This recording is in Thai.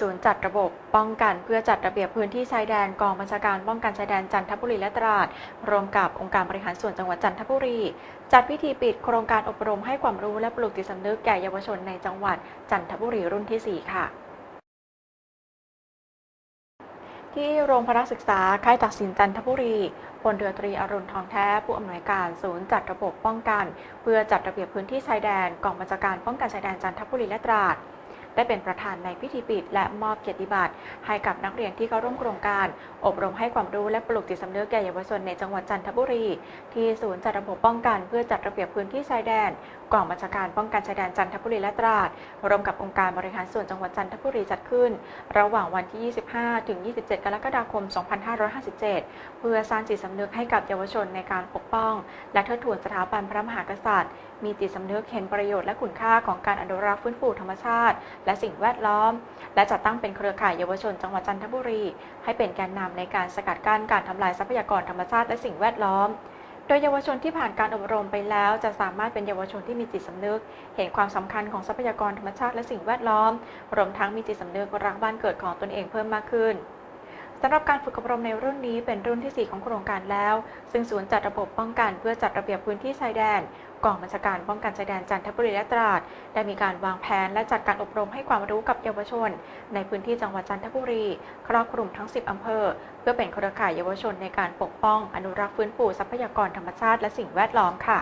ศูนย์จัดระบบป้องกันเพื่อจัดระเบียบพื้นที่ชายแดนกองบัญชาการป้องกันชายแดนจันทบุรีและตราดรวมกับองค์การบริหารส่วนจังหวัดจันทบุรี จัดพิธีปิดโครงการอบรมให้ความรู้และปลูกจิตสำนึกแก่เยาวชนในจังหวัดจันทบุรีรุ่นที่ 4 ค่ะที่โรงพละศึกษา ค่ายตักสินจันทบุรีพลเรือตรีอรุณทองแท้ ผู้อำนวยการศูนย์จัดระบบป้องกัน เพื่อจัดระเบียบพื้นที่ชายแดนกองบัญชาการป้องกันชายแดนจันทบุรีและตราด ได้เป็นประธานในพิธีปิด และมอบเกียรติบัตรให้กับนักเรียนที่เข้าร่วมโครงการ อบรมให้ความรู้และปลูกจิตสำนึกแก่เยาวชนในจังหวัดจันทบุรี ที่ศูนย์จัดระบบป้องกันเพื่อจัดระเบียบพื้นที่ชายแดนกองบัญชาการป้องกันชายแดนจันทบุรีและตราดร่วมกับองค์การบริหารส่วนจังหวัดจันทบุรีจัดขึ้น ระหว่างวันที่ 25 ถึง 27 กรกฎาคม 2557 เพื่อสร้างจิตสำนึกให้กับเยาวชนในการปกป้อง และเทิดทูนสถาบันพระมหากษัตริย์ มีจิตสำนึกเห็นประโยชน์และคุณค่าของการอนุรักษ์ฟื้นฟูธรรมชาติและสิ่งแวดล้อม และจัดตั้งเป็นเครือข่ายเยาวชนจังหวัดจันทบุรี ให้เป็นแกนนำในการสกัดกั้นการทำลายทรัพยากรธรรมชาติและสิ่งแวดล้อม โดยเยาวชนที่ผ่านการอบรมไปแล้ว จะสามารถเป็นเยาวชนที่มีจิตสำนึก เห็นความสำคัญของทรัพยากรธรรมชาติและสิ่งแวดล้อม รวมทั้งมีจิตสำนึกรักบ้านเกิดของตนเองเพิ่มมากขึ้นสำหรับการฝึกอบรมในรุ่นนี้เป็นรุ่นที่ 4 ของโครงการแล้ว ซึ่งศูนย์จัดระบบป้องกันเพื่อจัดระเบียบพื้นที่ชายแดน กองบัญชาการป้องกันชายแดนจันทบุรีและตราด ได้มีการวางแผนและจัดการอบรมให้ความรู้กับเยาวชน ในพื้นที่จังหวัดจันทบุรี ครอบคลุมทั้ง 10 อำเภอ เพื่อเป็นเครือข่ายเยาวชนในการปกป้อง อนุรักษ์ฟื้นฟูทรัพยากรธรรมชาติและสิ่งแวดล้อมค่ะ